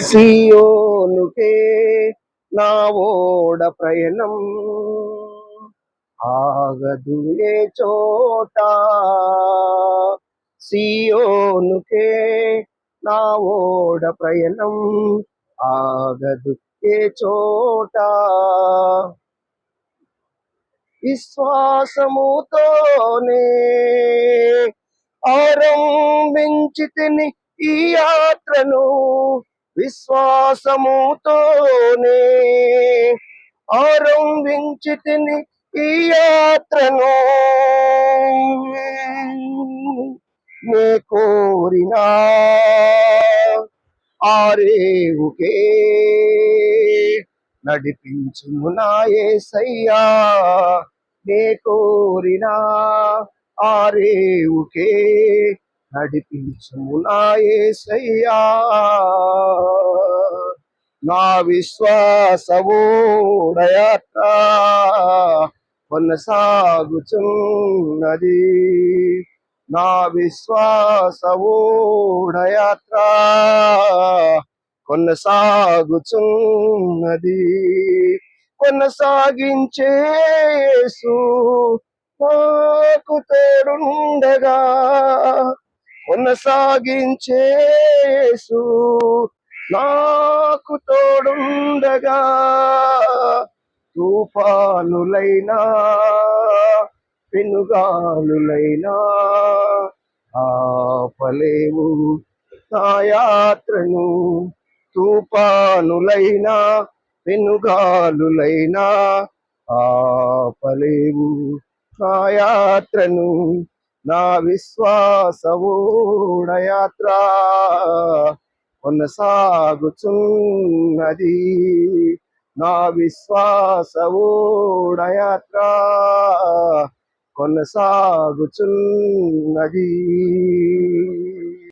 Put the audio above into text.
సియోనుకే నా ఓడ ప్రయాణం. ఆగదు ఏ చోట. సియోనుకే నా ఓడ ప్రయాణం. ఆగదు ఏ చోట. విశ్వాసముతోనే ఆరంభించితిని ఈ యాత్రను విశ్వాసముతోనే ఆరంభించితిని ఈ యాత్రను. నే కోరినా ఆరేవుకే నడిపించుము నా సయ్యా నే కోరినా ఆరేవుకే నడిపించుము నా యేసయ్యా నా విశ్వాస కొనసాగుచున్నది. నా విశ్వాస కొనసాగుచున్నది. కొనసాగించేసు నాకు తోడుండగా కొనసాగించేసు. నాకు తోడుండగా తుఫానులైనా పెనుగాలులైనా ఆపలేవు. నా యాత్రను తుఫానులైనా పెనుగాలులైనా ఆపలేవు. నా యాత్రను నా విశ్వాస యాత్ర కొనసాగుచున్నది. నా విశ్వాస యాత్ర కొనసాగుచున్నది.